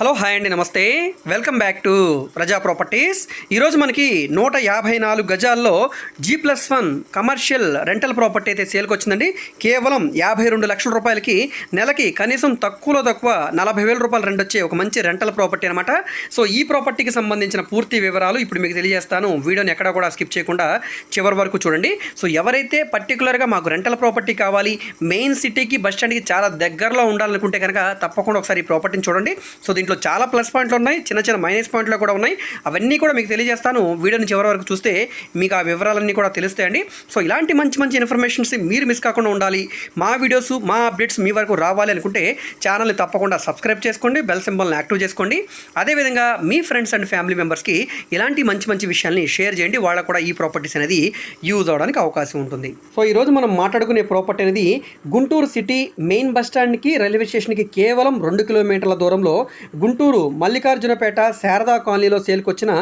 Hello hi అండి నమస్తే. Welcome back to Praja properties. ఈరోజు మనకి నూట యాభై నాలుగు గజాల్లో G plus one commercial rental property అయితే సేల్కి వచ్చిందండి. కేవలం యాభై రెండు లక్షల రూపాయలకి నెలకి కనీసం తక్కువలో తక్కువ నలభై వేల రూపాయలు రెంట్ వచ్చే ఒక మంచి రెంటల్ ప్రాపర్టీ అనమాట సో ఈ ప్రాపర్టీకి సంబంధించిన పూర్తి వివరాలు ఇప్పుడు మీకు తెలియజేస్తాను. వీడియోని ఎక్కడ కూడా స్కిప్ చేయకుండా చివరి వరకు చూడండి. సో ఎవరైతే పర్టికులర్గా మాకు రెంటల్ ప్రాపర్టీ కావాలి మెయిన్ సిటీకి బస్ స్టాండ్కి చాలా దగ్గరలో ఉండాలనుకుంటే కనుక తప్పకుండా ఒకసారి ఈ ప్రాపర్టీని చూడండి. సో దీంట్లో చాలా ప్లస్ పాయింట్లు ఉన్నాయి చిన్న చిన్న మైనస్ పాయింట్లు కూడా ఉన్నాయి. అవన్నీ కూడా మీకు తెలియజేస్తాను. వీడియోని చివరి వరకు చూస్తే మీకు ఆ వివరాలన్నీ కూడా తెలుస్తాయండి. సో ఇలాంటి మంచి మంచి ఇన్ఫర్మేషన్స్ మీరు మిస్ కాకుండా ఉండాలి. మా వీడియోస్ మా అప్డేట్స్ మీ వరకు రావాలి అనుకుంటే ఛానల్ని తప్పకుండా సబ్స్క్రైబ్ చేసుకోండి బెల్ సింబల్ని యాక్టివ్ చేసుకోండి. అదేవిధంగా మీ ఫ్రెండ్స్ అండ్ ఫ్యామిలీ మెంబర్స్కి ఇలాంటి మంచి మంచి విషయాల్ని షేర్ చేయండి. వాళ్ళకు కూడా ఈ ప్రాపర్టీస్ అనేది యూజ్ అవడానికి అవకాశం ఉంటుంది. సో ఈరోజు మనం మాట్లాడుకునే ప్రాపర్టీ అనేది గుంటూరు సిటీ మెయిన్ బస్ స్టాండ్కి రైల్వే స్టేషన్కి కేవలం రెండు కిలోమీటర్ల దూరంలో గుంటూరు మల్లికార్జునపేట శారదా కాలనీలో సేల్కొచ్చిన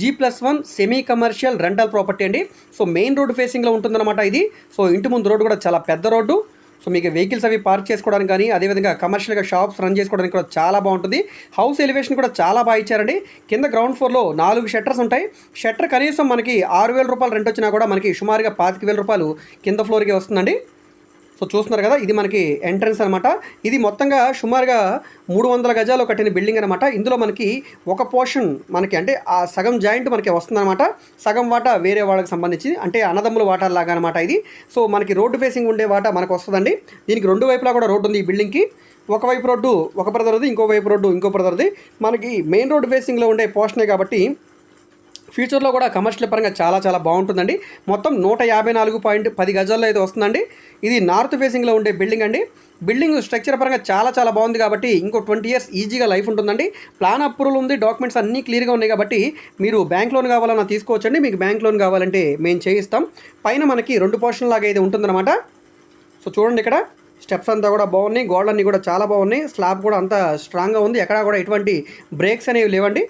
G plus one semi commercial rental property అండి. సో మెయిన్ రోడ్ ఫేసింగ్లో ఉంటుందన్నమాట ఇది. సో ఇంటి ముందు రోడ్డు కూడా చాలా పెద్ద రోడ్డు. సో మీకు వెహికల్స్ అవి పార్క్ చేసుకోవడానికి కానీ అదేవిధంగా కమర్షియల్గా షాప్స్ రన్ చేసుకోవడానికి కూడా చాలా బాగుంటుంది. హౌస్ ఎలివేషన్ కూడా చాలా బాగా ఇచ్చారండి. కింద గ్రౌండ్ ఫ్లోర్లో నాలుగు షట్టర్స్ ఉంటాయి. షట్టర్ కనీసం మనకి ఆరు వేల రూపాయలు రెంట్ వచ్చినా కూడా మనకి సుమారుగా పాతిక వేల రూపాయలు కింద ఫ్లోర్కి వస్తుందండి. సో చూస్తున్నారు కదా ఇది మనకి ఎంట్రన్స్ అనమాట ఇది మొత్తంగా సుమారుగా మూడు వందల గజాలు కట్టిన బిల్డింగ్ అనమాట ఇందులో మనకి ఒక పోర్షన్ మనకి అంటే ఆ సగం జాయింట్ మనకి వస్తుందన్నమాట. సగం వాటా వేరే వాళ్ళకి సంబంధించి అంటే అన్నదమ్ముల వాటా లాగా అనమాట ఇది. సో మనకి రోడ్డు ఫేసింగ్ ఉండే వాటా మనకు వస్తుందండి. దీనికి రెండు వైపులా కూడా రోడ్డు ఉంది ఈ బిల్డింగ్కి. ఒకవైపు రోడ్డు ఒక బ్రదర్ది ఇంకో వైపు రోడ్డు ఇంకో బ్రదర్ది మనకి మెయిన్ రోడ్డు ఫేసింగ్లో ఉండే పోర్షనే కాబట్టి ఫ్యూచర్లో కూడా కమర్షియల్ పరంగా చాలా చాలా బాగుంటుందండి. మొత్తం నూట యాభై నాలుగు పాయింట్ పది గజాల్లో అయితే వస్తుందండి. ఇది నార్త్ ఫేసింగ్లో ఉండే బిల్డింగ్ అండి. బిల్డింగ్ స్ట్రక్చర్ పరంగా చాలా చాలా బాగుంది కాబట్టి ఇంకో ట్వంటీ ఇయర్స్ ఈజీగా లైఫ్ ఉంటుందండి. ప్లాన్ అప్రూవల్ ఉంది డాక్యుమెంట్స్ అన్నీ క్లియర్గా ఉన్నాయి కాబట్టి మీరు బ్యాంక్ లోన్ కావాలన్నా తీసుకోవచ్చండి. మీకు బ్యాంక్ లోన్ కావాలంటే మేము చేయిస్తాం. పైన మనకి రెండు పోర్షన్ లాగా అయితే ఉంటుందన్నమాట. సో చూడండి ఇక్కడ. స్టెప్స్ అంతా కూడా బాగున్నాయి. గోడలన్నీ కూడా చాలా బాగున్నాయి. స్లాబ్ కూడా అంతా స్ట్రాంగ్గా ఉంది. ఎక్కడా కూడా ఎటువంటి బ్రేక్స్ అనేవి లేవండి.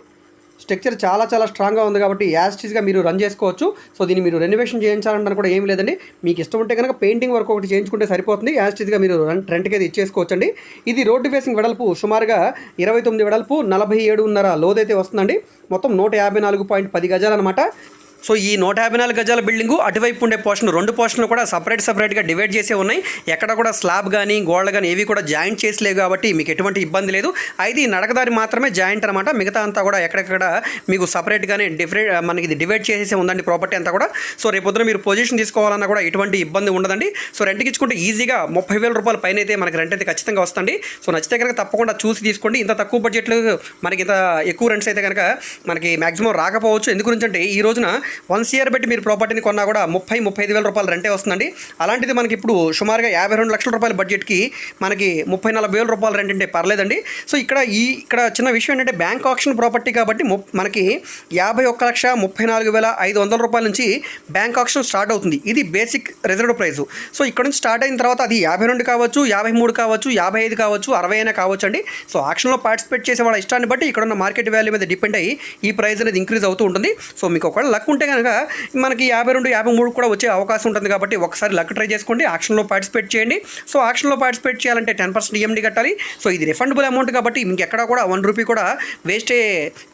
స్ట్రక్చర్ చాలా చాలా స్ట్రాంగ్గా ఉంది కాబట్టి యాస్టీస్గా మీరు రన్ చేసుకోవచ్చు. సో దీన్ని మీరు రెనోవేషన్ చేయించాలంటే కూడా ఏం లేదండి. మీకు ఇష్టం ఉంటే కనుక పెయింటింగ్ వర్క్ ఒకటి చేయించుకుంటే సరిపోతుంది. యాస్టీస్గా మీరు రెంట్కి అయితే ఇచ్చేసుకోవచ్చండి. ఇది రోడ్డు ఫేసింగ్ వెడల్పు సుమారుగా ఇరవై తొమ్మిది వెడల్పు నలభై ఏడున్నర లోదైతే వస్తుందండి. మొత్తం నూట యాభై నాలుగు పాయింట్ పది గజాలన్నమాట. సో ఈ నూట యాభై నాలుగు గజాల బిల్డింగు అటువైపు ఉండే పోర్షన్ రెండు పోర్షన్లు కూడా సపరేట్ సపరేట్గా డివైడ్ చేసే ఉన్నాయి. ఎక్కడ కూడా స్లాబ్ కానీ గోడలు కానీ ఏవి కూడా జాయింట్ చేసలేవు కాబట్టి మీకు ఎటువంటి ఇబ్బంది లేదు. అయితే ఈ నడకదారి మాత్రమే జాయింట్ అనమాట మిగతా అంతా కూడా ఎక్కడెక్కడ మీకు సపరేట్గానే డిఫరెంట్ మనకి ఇది డివైడ్ చేసేసి ఉందండి ప్రాపర్టీ అంతా కూడా. సో రేపొద్దున మీరు పొజిషన్ తీసుకోవాలన్నా కూడా ఎటువంటి ఇబ్బంది ఉండదండి. సో రెంట్కి ఇచ్చుకుంటే ఈజీగా ముప్పై వేల రూపాయల పైన అయితే మనకి రెంట్ అయితే ఖచ్చితంగా వస్తుంది. సో నచ్చితే కనుక తప్పకుండా చూసి తీసుకోండి. ఇంత తక్కువ బడ్జెట్లో మనకి ఇంత ఎక్కువ రెంట్స్ అయితే కనుక మనకి మాక్సిమం రాకపోవచ్చు. ఎందుకు గురించి అంటే ఈ రోజున వన్ ఇయర్ బట్టి మీరు ప్రాపర్టీని కొన్నా కూడా ముప్పై ముప్పై ఐదు వేల రూపాయలు రెంటే వస్తుందండి. అలాంటిది మనకి ఇప్పుడు సుమారుగా యాభై రెండు లక్షల రూపాయల బడ్జెట్కి మనకి ముప్పై నలభై వేల రూపాయలు రెంట్ అంటే పర్లేదండి. సో ఇక్కడ ఈ ఇక్కడ చిన్న విషయం ఏంటంటే బ్యాంక్ ఆప్షన్ ప్రాపర్టీ కాబట్టి మనకి యాభై ఒక్క లక్ష ముప్పై నాలుగు వేల ఐదు వందల రూపాయల నుంచి బ్యాంక్ ఆప్షన్ స్టార్ట్ అవుతుంది. ఇది బేసిక్ రిజర్వ్డ్ ప్రైస్. సో ఇక్కడ నుంచి స్టార్ట్ అయిన తర్వాత అది యాభై రెండు కావచ్చు యాభై మూడు కావచ్చు యాభై ఐదు కావచ్చు అరవై అయినా కావచ్చు అండి సో ఆక్షన్లో పార్టిసిపేట్ చేసే వాళ్ళ ఇష్టాన్ని బట్టి ఇక్కడ ఉన్న మార్కెట్ వాల్యూ మీద డిపెండ్ అయ్యి ఈ ప్రైస్ అనేది ఇంక్రీజ్ అవుతూ ఉంటుంది. సో మీకు ఒకవేళ లక్ ఉంటే కనుక మనకి యాభై రెండు యాభై మూడు కూడా వచ్చే అవకాశం ఉంటుంది కాబట్టి ఒకసారి లక్ ట్రై చేసుకోండి ఆక్షన్లో పార్టిసిపేట్ చేయండి. సో ఆక్షన్లో పార్టిసిపేట్ చేయాలంటే టెన్ పర్సెంట్ ఈఎండి కట్టాలి. సో ఇది రిఫండబుల్ అమౌంట్ కాబట్టి మీకు ఎక్కడ కూడా వన్ రూపీ కూడా వేస్ట్ అయ్యే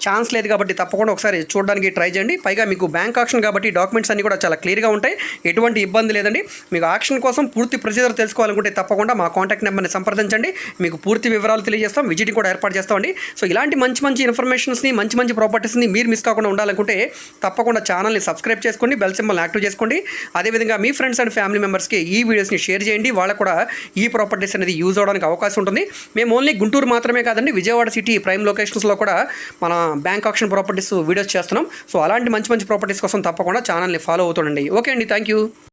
ఛాన్స్ లేదు కాబట్టి తప్పకుండా ఒకసారి చూడడానికి ట్రై చేయండి. పైగా మీకు బ్యాంక్ ఆక్షన్ కాబట్టి డాక్యుమెంట్స్ అన్ని కూడా చాలా క్లియర్గా ఉంటాయి. ఎటువంటి ఇబ్బంది లేదండి. మీకు ఆక్షన్ కోసం పూర్తి ప్రొసీజర్ తెలుసుకోవాలనుకుంటే తప్పకుండా మా కాంటాక్ట్ నెంబర్ని సంప్రదించండి. మీకు పూర్తి వివరాలు తెలియజేస్తాం. విజిటింగ్ కూడా ఏర్పాటు చేస్తామండి. సో ఇలాంటి మంచి మంచి ఇన్ఫర్మేషన్స్ని మంచి మంచి ప్రాపర్టీస్ని మీరు మిస్ కాకుండా ఉండాలనుకుంటే తప్పకుండా ఛానల్ని సబ్స్క్రైబ్ చేసుకోండి బెల్ సింబల్ యాక్టివ్ చేసుకోండి. అదేవిధంగా మీ ఫ్రెండ్స్ అండ్ ఫ్యామిలీ మెంబర్స్కి ఈ వీడియోస్ని షేర్ చేయండి. వాళ్ళకు కూడా ఈ ప్రాపర్టీస్ అనేది యూజ్ అవడానికి అవకాశం ఉంటుంది. మేము ఓన్లీ గుంటూరు మాత్రమే కాదండి విజయవాడ సిటీ ప్రైమ్ లొకేషన్స్లో కూడా మన బ్యాంక్ ఆప్షన్ ప్రాపర్టీస్ వీడియోస్ చేస్తున్నాం. సో అలాంటి మంచి మంచి ప్రాపర్టీస్ కోసం తప్పకుండా ఛానల్ని ఫాలో అవుతుండండి ఓకే అండి థ్యాంక్ యూ